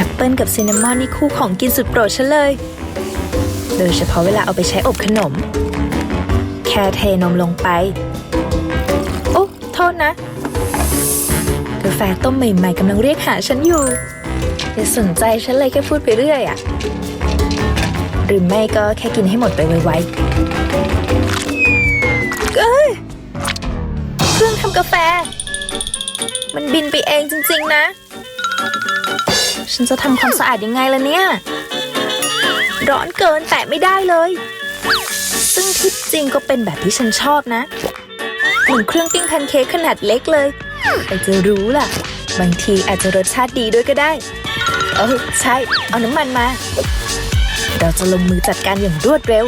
อปเปิลกับซินนามอนนี่คู่ของกินสุดโปรดฉันเลย โดยเฉพาะเวลาเอาไปใช้อบขนม แค่เทนมลงไป โอ้โทษนะ กาแฟต้มใหม่ๆกำลังเรียกหาฉันอยู่อย่าสนใจฉันเลยแค่พูดไปเรื่อยอะหรือไม่ก็แค่กินให้หมดไปไวๆเอ้ยเครื่องทำกาแฟ มันบินไปเองจริง ๆ นะ ฉันจะทำความสะอาดยังไงล่ะเนี่ย ร้อนเกินแตะไม่ได้เลย ซึ่งที่จริงก็เป็นแบบที่ฉันชอบนะเหมือนเครื่องปิ้งแพนเค้กขนาดเล็กเลยใครจะรู้ล่ะ บางทีอาจจะรสชาติดีด้วยก็ได้เออใช่ เอาน้ำมันมา เราจะลงมือจัดการอย่างรวดเร็ว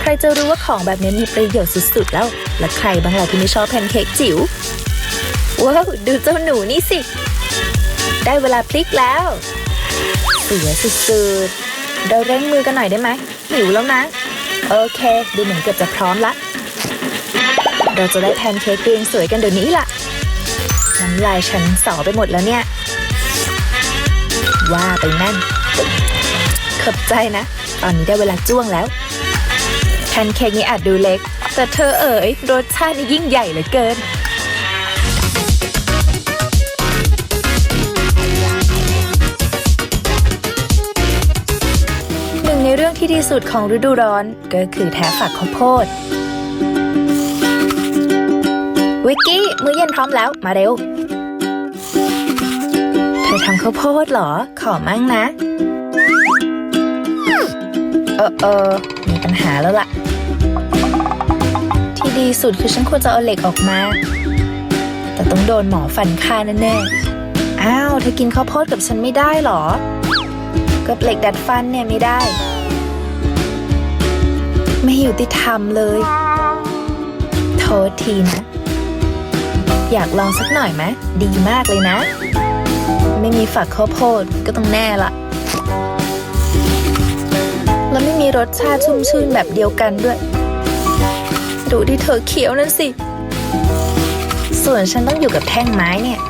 ใครจะรู้ว่าของแบบนี้มีประโยชน์สุดๆแล้ว และใครบางล่ะที่ไม่ชอบแพนเค้กจิ๋วว้าวดูเจ้าหนูนี่สิ ได้เวลาพลิกแล้ว เสวยสุดๆ เราเร่งมือกันหน่อยได้ไหมหิวแล้วนะ โอเค ดูเหมือนเกือบจะพร้อมละ เราจะได้แพนเค้กเรียงสวยกันเดี๋ยวนี้ล่ะ น้ำลายฉันสอไปหมดแล้วเนี่ย ว่าไปนั่นขอบใจนะ ตอนนี้ได้เวลาจ้วงแล้วแพนเค้กนี้อาจดูเล็ก แต่เธอเอ๋ยรสชาตินี่ยิ่งใหญ่เหลือเกิน ที่ดีสุดของฤดูร้อนก็คือแท้ฝักข้าวโพด วิกกี้ มื้อเย็นพร้อมแล้วมาเร็ว เธอทำข้าวโพดเหรอ ขอมั่งนะ เออเออมีปัญหาแล้วล่ะ ที่ดีสุดคือฉันควรจะเอาเหล็กออกมา แต่ต้องโดนหมอฟันฆ่าแน่ๆ อ้าว เธอกินข้าวโพดกับฉันไม่ได้เหรอกับเหล็กดัดฟันเนี่ยไม่ได้ ไม่อยู่ติธรรมเลย โทษทีนะ อยากลองสักหน่อยไหมดีมากเลยนะ ไม่มีฝักข้าวโพดก็ต้องแน่ละ แล้วไม่มีรสชาติชุ่มชื่นแบบเดียวกันด้วย ดูที่เธอเคี้ยวนั่นสิ ส่วนฉันต้องอยู่กับแท่งไม้เนี่ย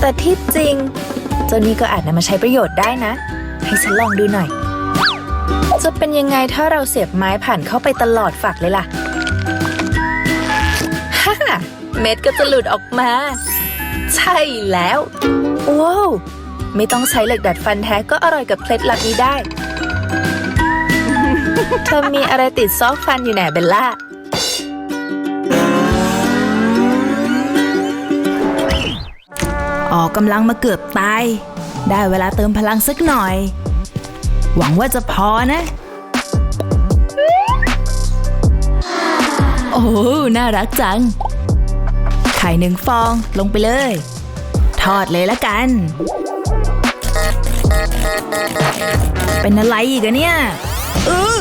แต่ที่จริงเจ้านี้ก็อาจนำมาใช้ประโยชน์ได้นะ ให้ฉันลองดูหน่อย จะเป็นยังไงถ้าเราเสียบไม้ผ่านเข้าไปตลอดฝักเลยล่ะฮ่าเม็ดก็จะหลุดออกมา ใช่แล้วว้าวไม่ต้องใช้เหล็กดัดฟันแท้ก็อร่อยกับเคล็ดลับนี้ได้ เธอมีอะไรติดซอกฟันอยู่ไหนเบลล่าออกกำลังมาเกือบตาย ได้เวลาเติมพลังสักหน่อย หวังว่าจะพอนะ โอ้น่ารักจัง ไข่หนึ่งฟองลงไปเลย ทอดเลยละกัน เป็นอะไรอีกอะเนี่ยเออ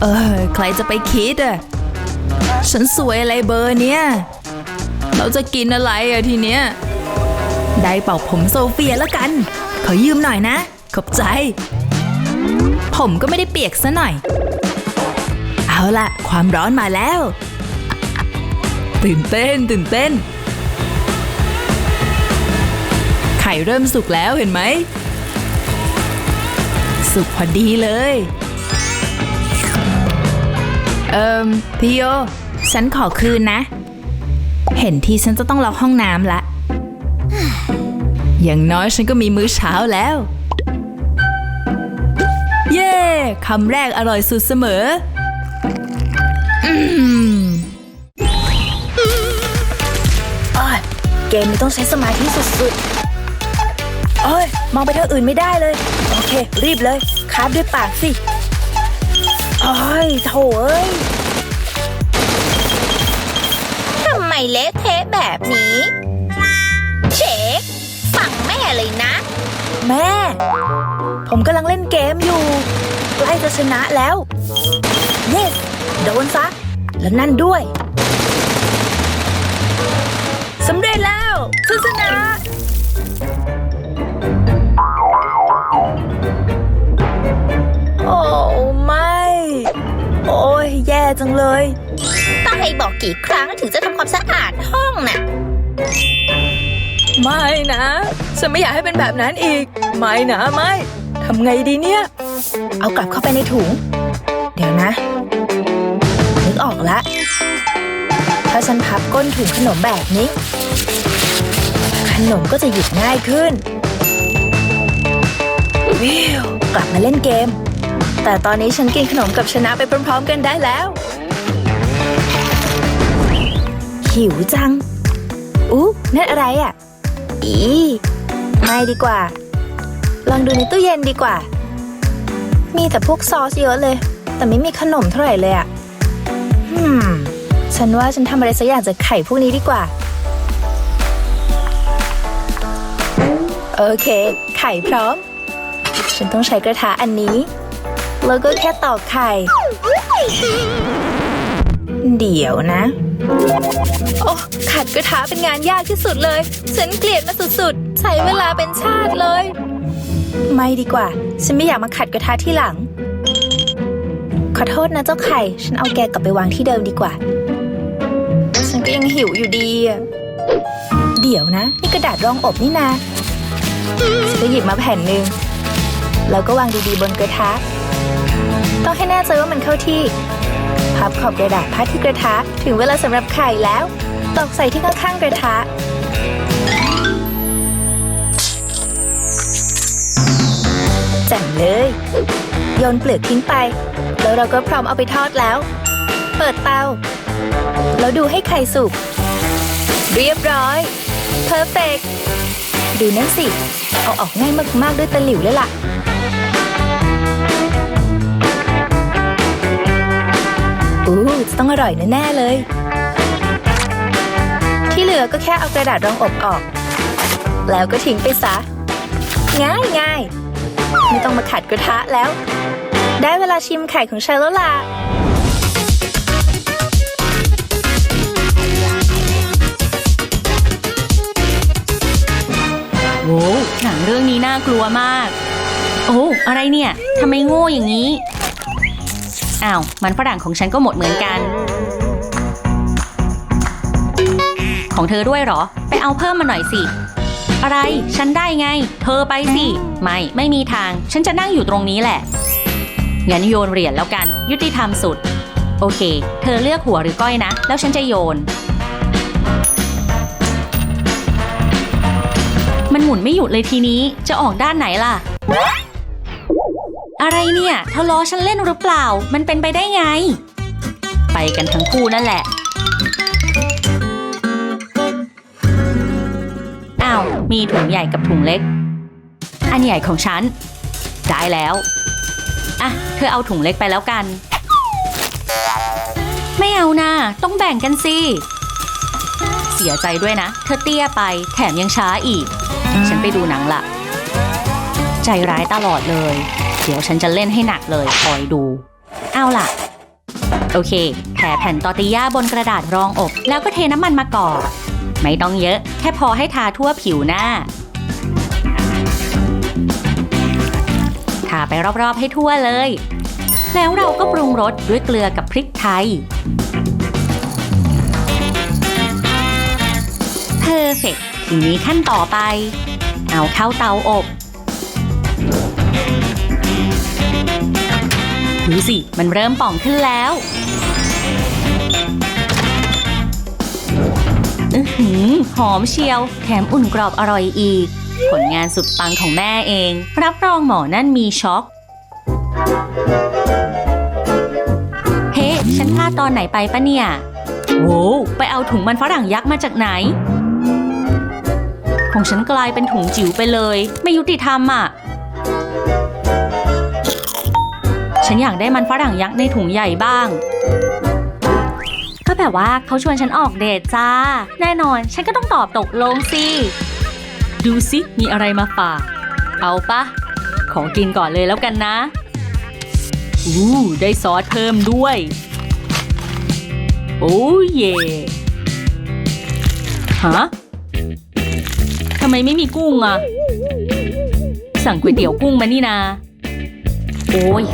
เออ ใครจะไปคิดอะฉันสวยอะไรเบอร์เนี้ยเราจะกินอะไรอะทีเนี้ย ได้เป่าผมโซเฟียแล้วกัน ขอยืมหน่อยนะ ขอบใจ ผมก็ไม่ได้เปียกซะหน่อย เอาละความร้อนมาแล้ว ตื่นเต้นตื่นเต้น ไข่เริ่มสุกแล้วเห็นไหม สุกพอดีเลย เอิมพี่โย ฉันขอคืนนะ เห็นที่ฉันจะต้องล็อกห้องน้ำละ อย่างน้อยฉันก็มีมื้อเช้าแล้ว คำแรกอร่อยสุดเสมออืมอ้อยเกมนี้ต้องใช้สมาธิสุดๆโอ้ย มองไปทางอื่นไม่ได้เลย โอเค รีบเลยคาบด้วยปากสิโอ้ยโถเอ้ยทำไมเละเทะแบบนี้เช็คฝั่งแม่เลยนะ แม่ ผมกำลังเล่นเกมอยู่ ใกล้จะชนะแล้ว เยส โดนซะ แล้วนั่นด้วยสำเร็จแล้วฉันชนะ โอ้ไม่ โอ้ยแย่จังเลย ต้องให้บอกกี่ครั้งถึงจะทำความสะอาดห้องน่ะ ไม่นะ ฉันไม่อยากให้เป็นแบบนั้นอีก ไม่นะ ไม่ ทำไงดีเนี่ย เอากลับเข้าไปในถุง เดี๋ยวนะ นึกออกละ ถ้าฉันพับก้นถุงขนมแบบนี้ ขนมก็จะหยุดง่ายขึ้น วิวกลับมาเล่นเกม แต่ตอนนี้ฉันกินขนมกับชนะไปพร้อมๆกันได้แล้ว หิวจัง อู้นั่นอะไรอะ อีไม่ดีกว่า ลองดูในตู้เย็นดีกว่า มีแต่พวกซอสเยอะเลย แต่ไม่มีขนมเท่าไหร่เลยอะอืม ฉันว่าฉันทำอะไรสักอย่างจากไข่พวกนี้ดีกว่า โอเค ไข่พร้อม ฉันต้องใช้กระทะอันนี้ แล้วก็แค่ตอกไข่ เดี๋ยวนะ โอ้ขัดกระทะเป็นงานยากที่สุดเลย ฉันเกลียดมันสุดๆ ใช้เวลาเป็นชาติเลย ไม่ดีกว่า ฉันไม่อยากมาขัดกระทะที่หลัง ขอโทษนะเจ้าไข่ ฉันเอาแกกลับไปวางที่เดิมดีกว่า ฉันก็ยังหิวอยู่ดีอะเดี๋ยวนะ นี่กระดาษรองอบนี่นาฉันก็หยิบมาแผ่นหนึ่งแล้วก็วางดีๆบนกระทะ ต้องให้แน่ใจว่ามันเข้าที่ พับขอบกระดาษพาดที่กระทะ ถึงเวลาสำหรับไข่แล้ว ตอกใส่ที่ข้างๆกระทะ จ่มเลย โยนเปลือกทิ้งไป แล้วเราก็พร้อมเอาไปทอดแล้ว เปิดเตา แล้วดูให้ไข่สุก เรียบร้อย เพอร์เฟกดูนั่นสิ เอาออกง่ายมากๆด้วยตะหลิวเลยล่ะอู้จะต้องอร่อยแน่ๆเลย ที่เหลือก็แค่เอากระดาษรองอบออก แล้วก็ทิ้งไปซะ ง่ายง่าย ไม่ต้องมาขัดกระทะแล้ว ได้เวลาชิมไข่ของฉันแล้วล่ะโว้วหนังเรื่องนี้น่ากลัวมาก โอ้อะไรเนี่ยทำไมโง่อย่างนี้ อ้าว มันฝรั่งของฉันก็หมดเหมือนกัน ของเธอด้วยเหรอ ไปเอาเพิ่มมาหน่อยสิ อะไร ฉันได้ไง เธอไปสิ ไม่ ไม่มีทาง ฉันจะนั่งอยู่ตรงนี้แหละ งั้นโยนเหรียญแล้วกัน ยุติธรรมสุด โอเค เธอเลือกหัวหรือก้อยนะ แล้วฉันจะโยน มันหมุนไม่หยุดเลยทีนี้ จะออกด้านไหนล่ะ อะไรเนี่ยเธอล้อฉันเล่นหรือเปล่า มันเป็นไปได้ไง ไปกันทั้งคู่นั่นแหละาว มีถุงใหญ่กับถุงเล็ก อันใหญ่ของฉัน ได้แล้ว อะ เธอเอาถุงเล็กไปแล้วกัน ไม่เอานะ ต้องแบ่งกันสิ เสียใจด้วยนะ เธอเตี้ยไป แถมยังช้าอีก ฉันไปดูหนังละ ใจร้ายตลอดเลย เดี๋ยวฉันจะเล่นให้หนักเลย คอยดู เอาล่ะโอเค แผ่แผ่นตอติย่าบนกระดาษรองอบ แล้วก็เทน้ำมันมากรอก ไม่ต้องเยอะ แค่พอให้ทาทั่วผิวหน้า ทาไปรอบๆให้ทั่วเลย แล้วเราก็ปรุงรสด้วยเกลือกับพริกไทยเพอร์เฟกทีนี้ขั้นต่อไป เอาเข้าเตาอบดูสิ มันเริ่มป่องขึ้นแล้ว อือหือหอมเชียว แถมอุ่นกรอบอร่อยอีก ผลงานสุดปังของแม่เอง รับรองหมอนั่นมีช็อกเฮ้ฉันพลาดตอนไหนไปปะเนี่ยโว้ไปเอาถุงมันฝรั่งยักษ์มาจากไหน ของฉันกลายเป็นถุงจิ๋วไปเลย ไม่ยุติธรรมอะ ฉันอยากได้มันฝรั่งยักษ์ในถุงใหญ่บ้าง ก็แบบว่าเขาชวนฉันออกเดทจ้า แน่นอนฉันก็ต้องตอบตกลงสิ ดูสิมีอะไรมาฝาก เอาปะ ขอกินก่อนเลยแล้วกันนะ อู้ได้ซอสเพิ่มด้วย โอ้เย่ฮะทำไมไม่มีกุ้งอะสั่งก๋วยเตี๋ยวกุ้งมานี่นา โอ้ย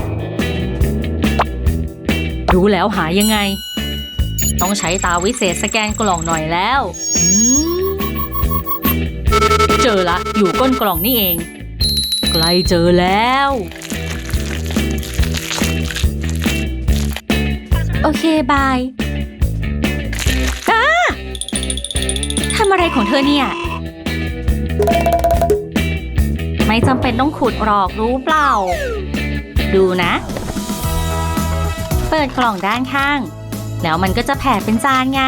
รู้แล้วหายังไง ต้องใช้ตาวิเศษสแกนกล่องหน่อยแล้วอืมจอละ อยู่ก้นกล่องนี่เอง ใกล้เจอแล้ว โอเค บายอ้าทำอะไรของเธอเนี่ย ไม่จำเป็นต้องขุดหรอกรู้เปล่า ดูนะ เปิดกล่องด้านข้าง แล้วมันก็จะแผ่เป็นจานไง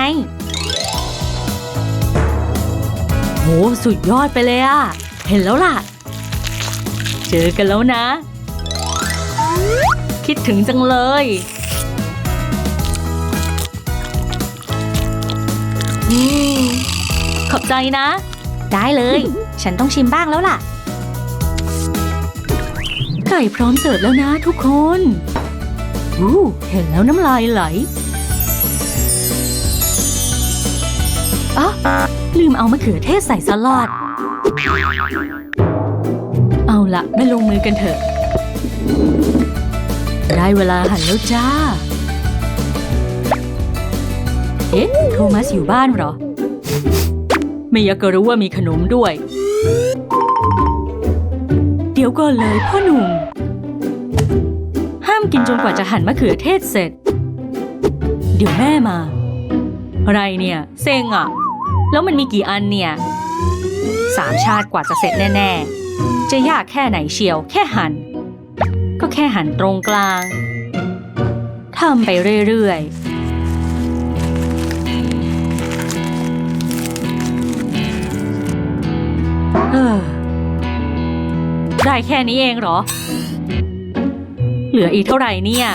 โห สุดยอดไปเลยอะเห็นแล้วล่ะ เจอกันแล้วนะ คิดถึงจังเลย อืม ขอบใจนะ ได้เลย ฉันต้องชิมบ้างแล้วล่ะ ไก่พร้อมเสิร์ฟแล้วนะทุกคน อู้เห็นแล้วน้ำลายไหล อ๋อลืมเอามะเขือเทศใส่สลัด เอาละไม่ลงมือกันเถอะ ได้เวลาหั่นแล้วจ้า เอ๊ะ โทมัสอยู่บ้านเหรอ ไม่อยากรู้ว่ามีขนมด้วย เดี๋ยวก่อนเลยพ่อหนุ่ม ห้ามกินจนกว่าจะหั่นมะเขือเทศเสร็จ เดี๋ยวแม่มา อะไรเนี่ย เซ็งอะ แล้วมันมีกี่อันเนี่ยสามชาติกว่าจะเสร็จแน่ ๆ จะยากแค่ไหนเชียว แค่หั่นก็แค่หั่นตรงกลางทำไปเรื่อยๆเออได้แค่นี้เองเหรอ เหลืออีกเท่าไหร่เนี่ย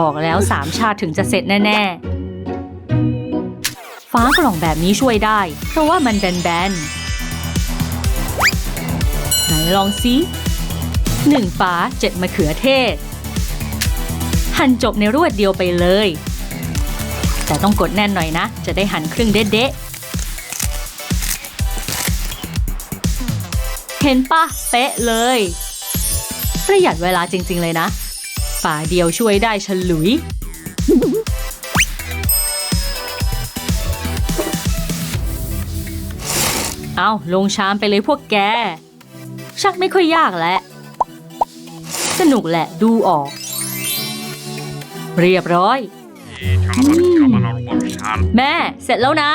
บอกแล้วสามชาติถึงจะเสร็จแน่ ๆ ฟ้ากล่องแบบนี้ช่วยได้ เพราะว่ามันแบนๆ ไหนลองซิหนึ่งฟ้าเจ็ดมะเขือเทศ หั่นจบในรวดเดียวไปเลย แต่ต้องกดแน่นหน่อยนะ จะได้หั่นครึ่งเด๊ะๆเห็นปะเป๊ะเลย ประหยัดเวลาจริงๆเลยนะ ฝาเดียวช่วยได้ฉลุย เอาลงชามไปเลยพวกแก ชักไม่ค่อยยากแล้วสนุกแหละดูออก เรียบร้อย แม่ เสร็จแล้วนะ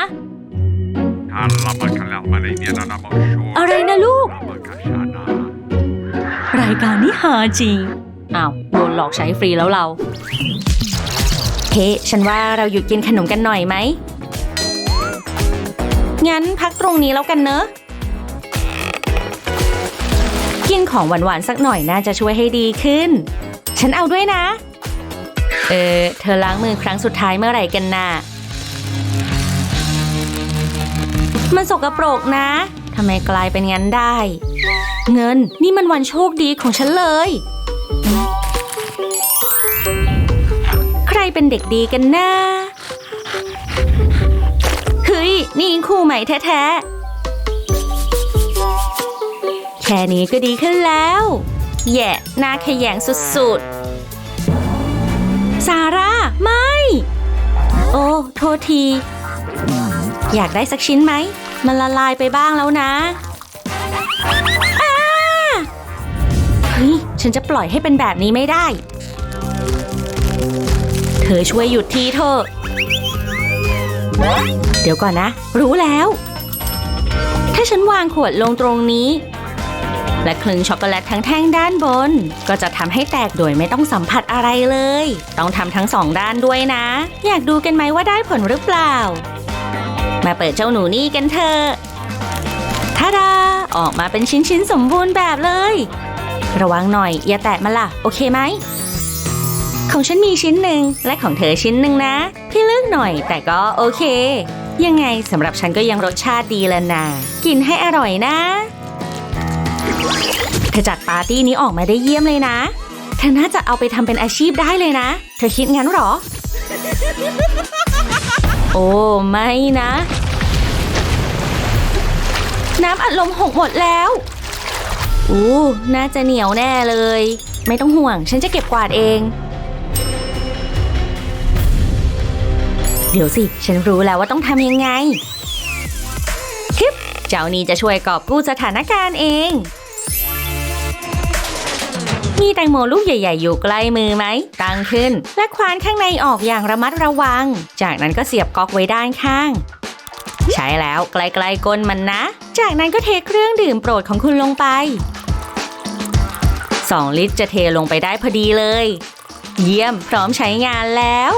อะไรนะลูก รายการนี้หาจริง อ้าว โดนหลอกใช้ฟรีแล้วเรา เฮ้ ฉันว่าเราหยุดกินขนมกันหน่อยไหม งั้นพักตรงนี้แล้วกันเนอะ กินของหวานๆสักหน่อยน่าจะช่วยให้ดีขึ้น ฉันเอาด้วยนะ เออ เธอล้างมือครั้งสุดท้ายเมื่อไหร่กันน่ะ มันสกปรกนะ ทำไมกลายเป็นงั้นได้ เงินนี่มันวันโชคดีของฉันเลย ใครเป็นเด็กดีกันนะ นี่คู่ใหม่แท้ๆ แค่นี้ก็ดีขึ้นแล้ว แย่หน้าขยงสุดๆ ซาร่า ไม่ โอ้ โทษที อยากได้สักชิ้นไหม มันละลายไปบ้างแล้วนะอ้าเฮ้ยฉันจะปล่อยให้เป็นแบบนี้ไม่ได้ เธอช่วยหยุดทีเถอะ เดี๋ยวก่อนนะ รู้แล้ว ถ้าฉันวางขวดลงตรงนี้ และคลึงช็อกโกแลตทั้งแท่งด้านบน ก็จะทำให้แตกโดยไม่ต้องสัมผัสอะไรเลย ต้องทำทั้งสองด้านด้วยนะ อยากดูกันไหมว่าได้ผลหรือเปล่า มาเปิดเจ้าหนูนี่กันเถอะทาดาออกมาเป็นชิ้นๆสมบูรณ์แบบเลย ระวังหน่อยอย่าแตะมันล่ะ โอเคไหม ของฉันมีชิ้นหนึ่งและของเธอชิ้นหนึ่งนะ พี่เลือกหน่อยแต่ก็โอเค ยังไงสำหรับฉันก็ยังรสชาติดีแล้วนะกินให้อร่อยนะเธอจัดปาร์ตี้นี้ออกมาได้เยี่ยมเลยนะเธอน่าจะเอาไปทำเป็นอาชีพได้เลยนะ เธอคิดงั้นหรอ โอ้ไม่นะ น้ำอัดลมหกหมดแล้วอู้น่าจะเหนียวแน่เลย ไม่ต้องห่วง ฉันจะเก็บกวาดเอง เดี๋ยวสิ ฉันรู้แล้วว่าต้องทำยังไงคเจ้านี่จะช่วยกอบกู้สถานการณ์เอง มีแตงโมลูกใหญ่ ๆ อยู่ใกล้มือไหม ตั้งขึ้น และควานข้างในออกอย่างระมัดระวัง จากนั้นก็เสียบก๊อกไว้ด้านข้าง ใช้แล้วไกลๆก้นมันนะ จากนั้นก็เทเครื่องดื่มโปรดของคุณลงไป 2 ลิตรจะเทลงไปได้พอดีเลย เยี่ยมพร้อมใช้งานแล้ว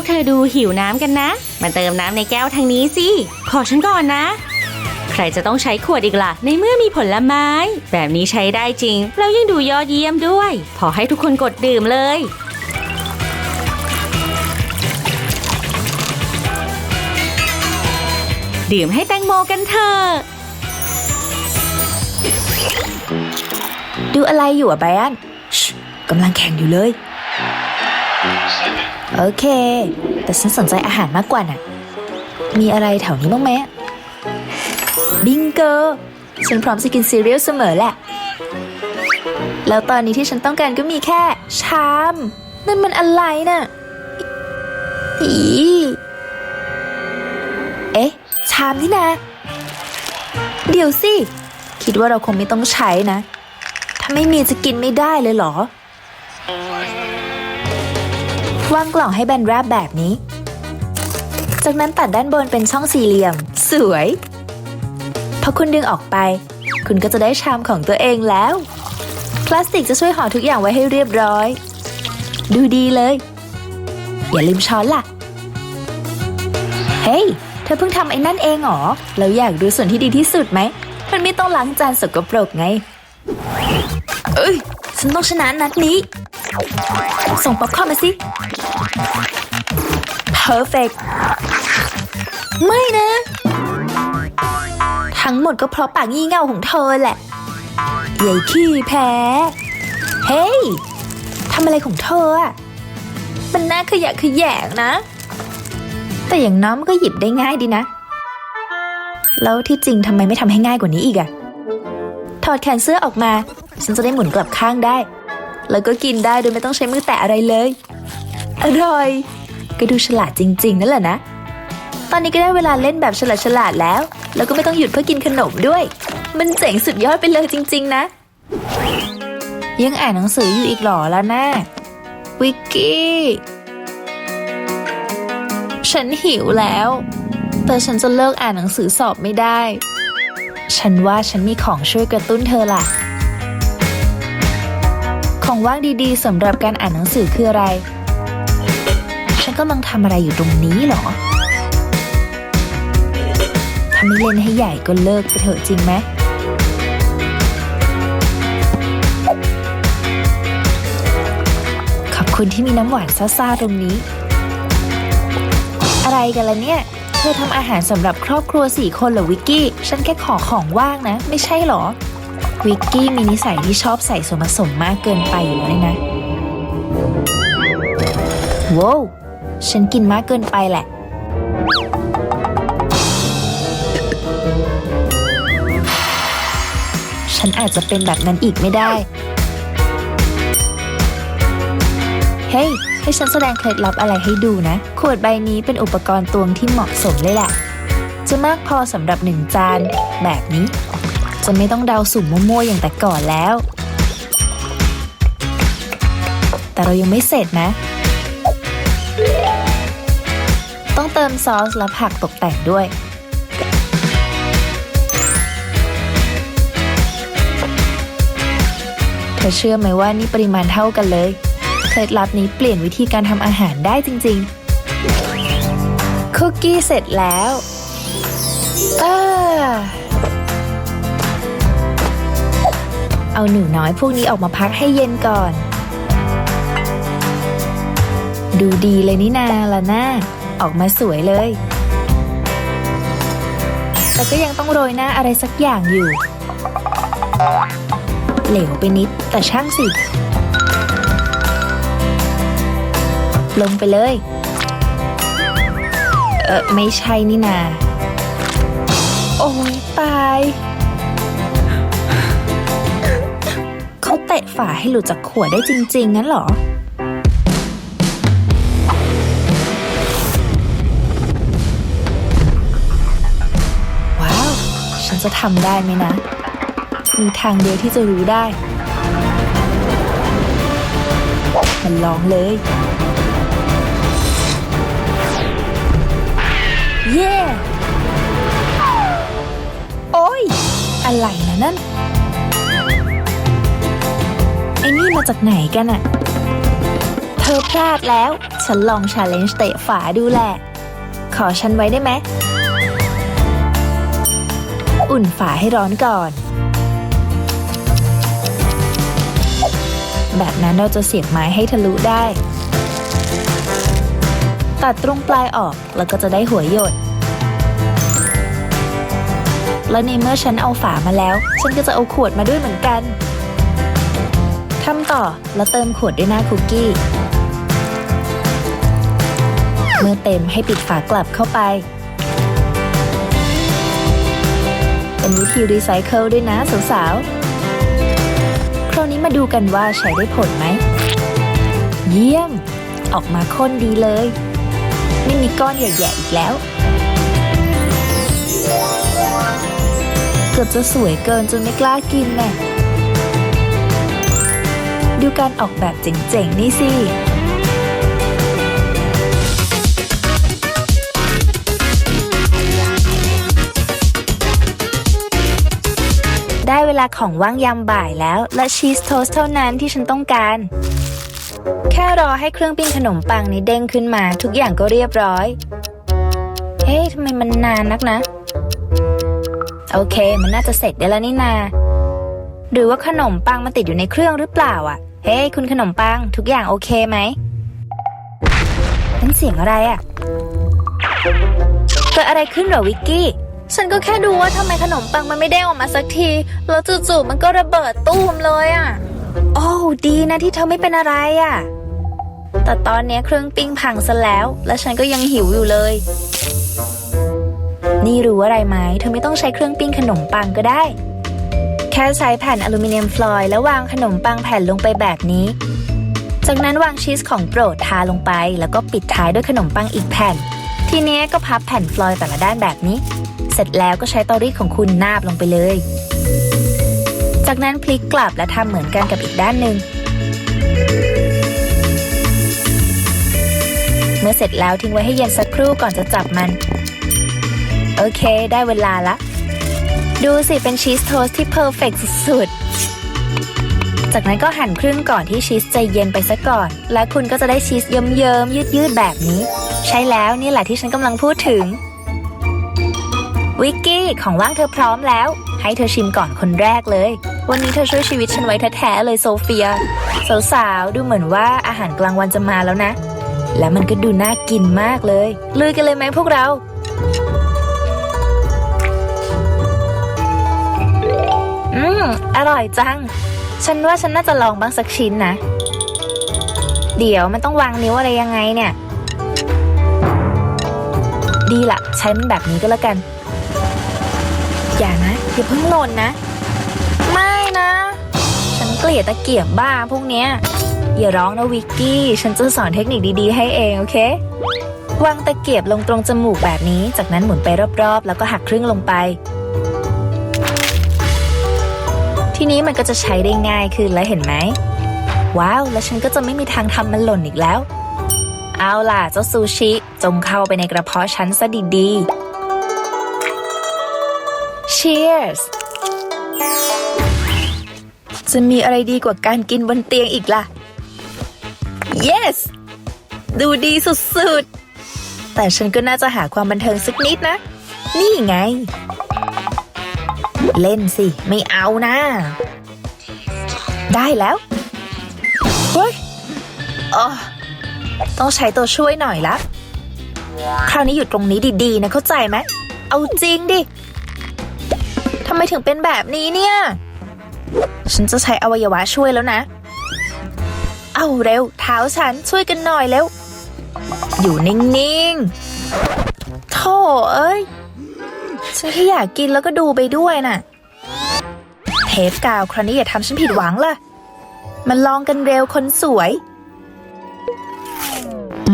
วกเธอดูหิวน้ำกันนะ มาเติมน้ำในแก้วทางนี้สิ ขอฉันก่อนนะ ใครจะต้องใช้ขวดอีกล่ะ ในเมื่อมีผลไม้ แบบนี้ใช้ได้จริง แล้วยังดูยอดเยี่ยมด้วย ขอให้ทุกคนกดดื่มเลย ดื่มให้แตงโมกันเถอะดูอะไรอยู่อะไบรอันชกำลังแข่งอยู่เลย โอเค แต่ฉันสนใจอาหารมากกว่าน่ะ มีอะไรแถวนี้บ้างไหมบิงโกฉันพร้อมจะกินซีเรียลเสมอแหละ แล้วตอนนี้ที่ฉันต้องการก็มีแค่ ชาม นั่นมันอะไรน่ะอีเอ๊ะ ชามนี่นะ เดี๋ยวสิ คิดว่าเราคงไม่ต้องใช้นะ ถ้าไม่มีจะกินไม่ได้เลยเหรอ วางกล่องให้แบนราบแบบนี้ จากนั้นตัดด้านบนเป็นช่องสี่เหลี่ยม สวย พอคุณดึงออกไป คุณก็จะได้ชามของตัวเองแล้ว พลาสติกจะช่วยห่อทุกอย่างไว้ให้เรียบร้อย ดูดีเลย อย่าลืมช้อนล่ะ เฮ้ยเธอเพิ่งทำไอ้นั่นเองเหรอ แล้วอยากดูส่วนที่ดีที่สุดไหม มันไม่ต้องล้างจานสกปรกไง เอ้ย ฉันต้องชนะนัดนี้ ส่งป๊อปคอร์นมาสิ perfect ไม่นะ ทั้งหมดก็เพราะปากงี่เง่าของเธอแหละใหญ่ขี้แพ้ เฮ้ยทำอะไรของเธออะมันน่าขยะขยงนะ แต่อย่างน้อยมันก็หยิบได้ง่ายดีนะ แล้วที่จริงทำไมไม่ทำให้ง่ายกว่านี้อีกอะถอดแขนเสื้อออกมา ฉันจะได้หมุนกลับข้างได้ แล้วก็กินได้โดยไม่ต้องใช้มือแตะอะไรเลย อร่อย ก็ดูฉลาดจริง ๆ นั่นแหละนะ ตอนนี้ก็ได้เวลาเล่นแบบฉลาดๆแล้ว แล้วก็ไม่ต้องหยุดเพื่อกินขนมด้วย มันเจ๋งสุดยอดไปเลยจริง ๆ นะ ยังอ่านหนังสืออยู่อีกหรอแล้วนะวิกกี้ ฉันหิวแล้ว แต่ฉันจะเลิกอ่านหนังสือสอบไม่ได้ ฉันว่าฉันมีของช่วยกระตุ้นเธอล่ะ ว่างดีๆสำหรับการอ่านหนังสือคืออะไร ฉันกำลังทำอะไรอยู่ตรงนี้เหรอถ้าไม่เล่นให้ใหญ่ก็เลิกไปเถอะจริงไหมขอบคุณที่มีน้ำหวานซ่าๆตรงนี้ อะไรกันล่ะเนี่ยเธอทำอาหารสำหรับครอบครัวสี่คนเหรอวิกกี้ ฉันแค่ขอของว่างนะ ไม่ใช่เหรอ วิกกี้มีนิสัยที่ชอบใส่ส่วนผสมมากเกินไปอยู่แล้วนะว้าวฉันกินมากเกินไปแหละ ฉันอาจจะเป็นแบบนั้นอีกไม่ได้ เฮ้ย ให้ฉันแสดงเคล็ดลับอะไรให้ดูนะ ขวดใบนี้เป็นอุปกรณ์ตวงที่เหมาะสมเลยแหละ จะมากพอสำหรับหนึ่งจาน แบบนี้ จะไม่ต้องเดาสุ่มมั่วๆอย่างแต่ก่อนแล้ว แต่เรายังไม่เสร็จนะ ต้องเติมซอสและผักตกแต่งด้วยเธอเชื่อไหมว่านี่ปริมาณเท่ากันเลย เคล็ดลับนี้เปลี่ยนวิธีการทำอาหารได้จริงๆ คุกกี้เสร็จแล้วอา เอาหนูน้อยพวกนี้ออกมาพักให้เย็นก่อน ดูดีเลยนี่นาละหน้า ออกมาสวยเลย แต่ก็ยังต้องโรยหน้าอะไรสักอย่างอยู่ เหลวไปนิดแต่ช่างสิ ลงไปเลย เออไม่ใช่นี่นา โอ้ยตาย เตะฝาให้หลุดจากขวดได้จริง ๆ งั้นหรอ ว้าว ฉันจะทำได้ไหมนะ มีทางเดียวที่จะรู้ได้ มันลองเลย เย่โอ้ย อะไรนะ ไอ้นี่มาจากไหนกันอะเธอพลาดแล้ว ฉันลองชาเลนจ์เตะฝาดูแหละ ขอฉันไว้ได้ไหม อุ่นฝาให้ร้อนก่อน แบบนั้นเราจะเสียบไม้ให้ทะลุได้ ตัดตรงปลายออกแล้วก็จะได้หัวหยดและในเมื่อฉันเอาฝามาแล้ว ฉันก็จะเอาขวดมาด้วยเหมือนกันำต่อแล้วเติมขวดด้วยหน้าคุกกี้ เมื่อเต็มให้ปิดฝากลับเข้าไป เป็นวิธีรีไซเคิลด้วยนะสาวๆ คราวนี้มาดูกันว่าใช้ได้ผลไหม เยี่ยม ออกมาข้นดีเลย ไม่มีก้อนใหญ่ๆอีกแล้วเกือบจะสวยเกินจนไม่กล้ากินแน่ ดูการออกแบบเจ๋งๆ นี่สิได้เวลาของว่างยามบ่ายแล้ว และชีสโทสเท่านั้นที่ฉันต้องการ แค่รอให้เครื่องปิ้งขนมปังนี้เด้งขึ้นมาทุกอย่างก็เรียบร้อย เฮ้ยทำไมมันนานนักนะ โอเค มันน่าจะเสร็จได้แล้วนี่นา หรือว่าขนมปังมันติดอยู่ในเครื่องหรือเปล่าอะ เฮ้ยคุณขนมปัง ทุกอย่างโอเคไหมนั่นเสียงอะไรอะ เกิดอะไรขึ้นเหรอวิกกี้ ฉันก็แค่ดูว่าทำไมขนมปังมันไม่ได้ออกมาสักที แล้วจู่ๆมันก็ระเบิดตู้มเลยอะ โอ้ดีนะที่เธอไม่เป็นอะไรอะ แต่ตอนนี้เครื่องปิ้งพังซะแล้ว และฉันก็ยังหิวอยู่เลย นี่รู้อะไรไหม เธอไม่ต้องใช้เครื่องปิ้งขนมปังก็ได้ ค่ใช้แผ่นอลูมิเนียมฟลอยด์แล้ววางขนมปังแผ่นลงไปแบบนี้ จากนั้นวางชีสของโปรดทาลงไป แล้วก็ปิดท้ายด้วยขนมปังอีกแผ่น ทีนี้ก็พับแผ่นฟลอยด์แต่ละด้านแบบนี้ เสร็จแล้วก็ใช้เตารีดของคุณนาบลงไปเลย จากนั้นพลิกกลับและทำเหมือนกันกับอีกด้านหนึ่งเมื่อเสร็จแล้วทิ้งไว้ให้เย็นสักครู่ก่อนจะจับมัน โอเค ได้เวลาละ ดูสิเป็นชีสโทสที่เพอร์เฟกสุดๆ จากนั้นก็หั่นครึ่งก่อนที่ชีสจะเย็นไปซะก่อน และคุณก็จะได้ชีสเยิ้มๆยืดๆแบบนี้ ใช่แล้วนี่แหละที่ฉันกำลังพูดถึง วิกกี้ของว่างเธอพร้อมแล้ว ให้เธอชิมก่อนคนแรกเลย วันนี้เธอช่วยชีวิตฉันไว้แท้ๆเลยโซเฟีย สาวๆ ดูเหมือนว่าอาหารกลางวันจะมาแล้วนะ และมันก็ดูน่ากินมากเลยลุยกันเลยไหมพวกเรา ร่อยจัง ฉันว่าฉันน่าจะลองบ้างสักชิ้นนะ เดี๋ยวมันต้องวางนิ้วอะไรยังไงเนี่ย ดีละใช้มันแบบนี้ก็แล้วกัน อย่านะอย่าเพิ่งหล่นนะ ไม่นะ ฉันเกลียดตะเกียบบ้าพวกเนี้ยอย่าร้องนะวิกกี้ ฉันจะสอนเทคนิคดีๆ ให้เอง โอเค วางตะเกียบลงตรงจมูกแบบนี้ จากนั้นหมุนไปรอบๆ แล้วก็หักครึ่งลงไป ทีนี้มันก็จะใช้ได้ง่ายขึ้นแล้วเห็นไหม ว้าว แล้วฉันก็จะไม่มีทางทำมันหล่นอีกแล้ว เอาล่ะ เจ้าซูชิจงเข้าไปในกระเพาะฉันซะดีๆ Cheers จะมีอะไรดีกว่าการกินบนเตียงอีกล่ะ Yes ดูดีสุดๆ แต่ฉันก็น่าจะหาความบันเทิงสักนิดนะ นี่ไง เล่นสิ ไม่เอานะ ได้แล้ว เฮ้ยอ๋อต้องใช้ตัวช่วยหน่อยละ คราวนี้อยู่ตรงนี้ดีๆ นะเข้าใจไหม เอาจริงดิ ทำไมถึงเป็นแบบนี้เนี่ย ฉันจะใช้อวัยวะช่วยแล้วนะ เอาเร็ว เท้าฉันช่วยกันหน่อยเร็ว อยู่นิ่งๆโธ่เอ้ย ฉันแค่อยากกินแล้วก็ดูไปด้วยน่ะ ทปกาวคราวนี้อย่าทำฉันผิดหวังล่ะ มันลองกันเร็วคนสวย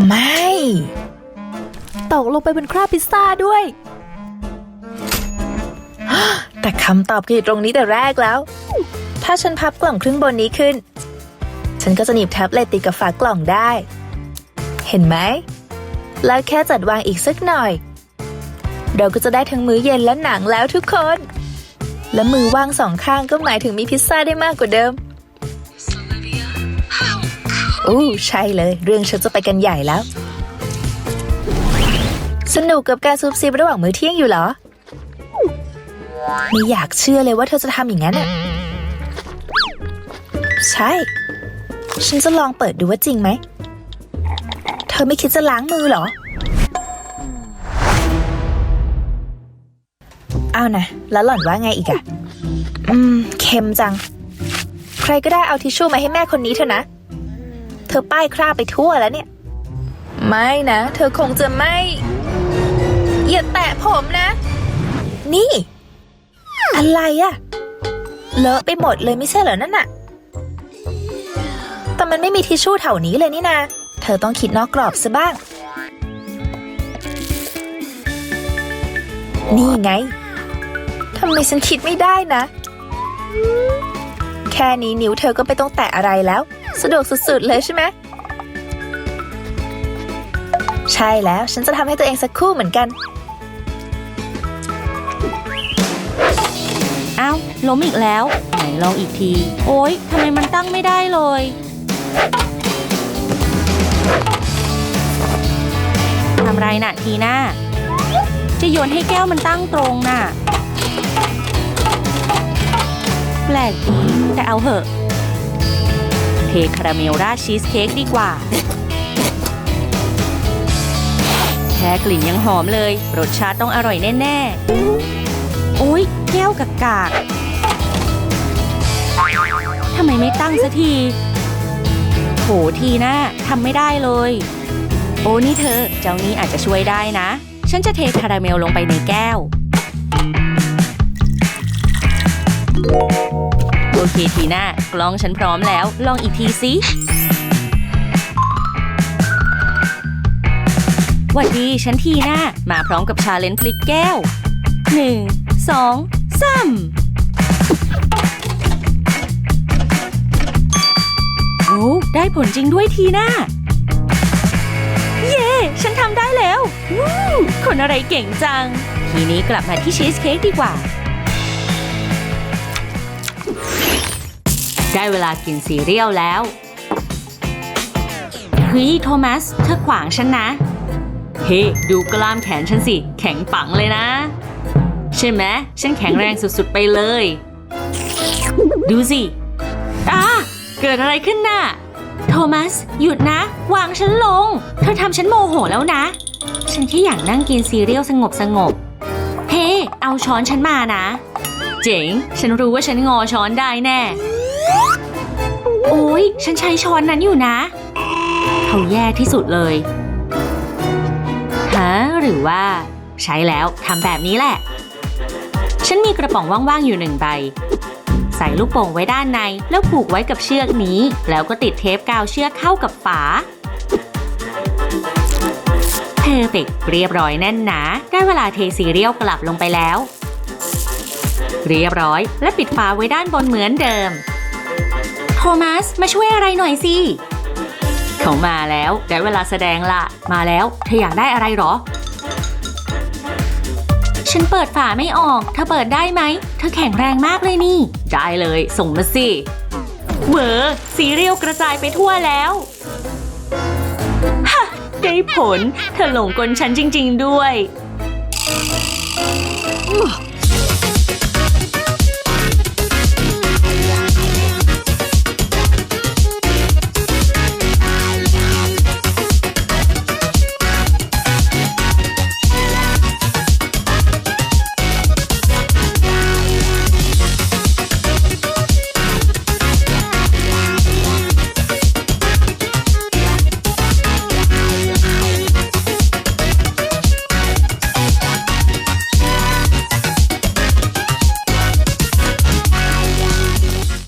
ไม่ ตกลงไปบนคราบพิซซ่าด้วยแตแต่คำตอบคืออยู่ตรงนี้แต่แรกแล้ว ถ้าฉันพับกล่องครึ่งบนนี้ขึ้น ฉันก็จะหนีบแท็บเล็ตติดกับฝากล่องได้ เห็นไหม แล้วแค่จัดวางอีกสักหน่อย เราก็จะได้ทั้งมื้อเย็นและหนังแล้วทุกคน และมือว่างสองข้างก็หมายถึงมีพิซซ่าได้มากกว่าเดิมอู้ใช่เลย เรื่องฉันจะไปกันใหญ่แล้ว สนุกกับการซุบซิบระหว่างมื้อเที่ยงอยู่เหรอ ไม่อยากเชื่อเลยว่าเธอจะทำอย่างนั้นอะ ใช่ ฉันจะลองเปิดดูว่าจริงไหม เธอไม่คิดจะล้างมือเหรอ เอานะแล้วหล่อนว่าไงอีกอะอืมเค็มจัง ใครก็ได้เอาทิชชู่มาให้แม่คนนี้เถอะนะ เธอป้ายคราบไปทั่วแล้วเนี่ย ไม่นะ เธอคงจะไม่ อย่าแตะผมนะ นี่ อะไรอะเลอะไปหมดเลยไม่ใช่เหรอนั่นน่ะแต่มันไม่มีทิชชู่แถวนี้เลยนี่นา เธอต้องคิดนอกกรอบซะบ้าง นี่ไงำไมฉันคิดไม่ได้นะ แค่นี้นิ้วเธอก็ไม่ต้องแตะอะไรแล้ว สะดวกสุดๆเลยใช่ไหม ใช่แล้วฉันจะทำให้ตัวเองสักคู่เหมือนกันอ้าวล้มอีกแล้ว ไหนลองอีกที โอ๊ยทำไมมันตั้งไม่ได้เลย ทำไรน่ะทีหน่าจะโยนให้แก้วมันตั้งตรงน่ะ แปลกดี แต่เอาเหอะ เทคาราเมลราดชีสเค้กดีกว่า แค่กลิ่นยังหอมเลย รสชาติต้องอร่อยแน่ ๆ โอ๊ย แก้วกากกากทำไมไม่ตั้งสักที โหทีน่าทำไม่ได้เลย โอ้นี่เธอ เจ้านี้อาจจะช่วยได้นะ ฉันจะเทคาราเมลลงไปในแก้ว โอเคทีหน่ากล้องฉันพร้อมแล้ว ลองอีกทีสิวัดดีฉันทีหน่ามาพร้อมกับชาเลนจ์พลิกแก้วหนึ่งสองสามโอ้ได้ผลจริงด้วยทีหน่าเย้ ฉันทำได้แล้ว วู้คนอะไรเก่งจัง ทีนี้กลับมาที่ชีสเค้กดีกว่า ได้เวลากินซีเรียลแล้ว เฮ้ยโทมัสเธอขวางฉันนะ เฮ้ ดูกล้ามแขนฉันสิ แข็งปังเลยนะ ใช่ไหมฉันแข็งแรงสุดๆไปเลย ดูสิอ่าเกิดอะไรขึ้นน่ะ โทมัส หยุดนะ วางฉันลง เธอทำฉันโมโหแล้วนะ ฉันแค่อยากนั่งกินซีเรียลสงบสงบๆเฮ้ เอาช้อนฉันมานะ เจ๋ง ฉันรู้ว่าฉันงอช้อนได้แน่ โอ้ยฉันใช้ช้อนนั้นอยู่นะ เขาแย่ที่สุดเลยฮะหรือว่า ใช้แล้วทำแบบนี้แหละ ฉันมีกระป๋องว่างๆอยู่หนึ่งใบ ใส่ลูกโป่งไว้ด้านใน แล้วผูกไว้กับเชือกนี้ แล้วก็ติดเทปกาวเชือกเข้ากับฝาเพอร์เฟกเรียบร้อยแน่นหนาได้เวลาเทซีเรียลกลับลงไปแล้ว เรียบร้อยและปิดฝาไว้ด้านบนเหมือนเดิม มัส มาช่วยอะไรหน่อยสิ เขามาแล้วได้เวลาแสดงละ มาแล้ว เธออยากได้อะไรหรอ ฉันเปิดฝาไม่ออก เธอเปิดได้ไหม เธอแข็งแรงมากเลยนี่ ได้เลย ส่งมาสิเวอร์ซีเรียลกระจายไปทั่วแล้วฮะได้ผล เธอหลงกลฉันจริง ๆ ด้วย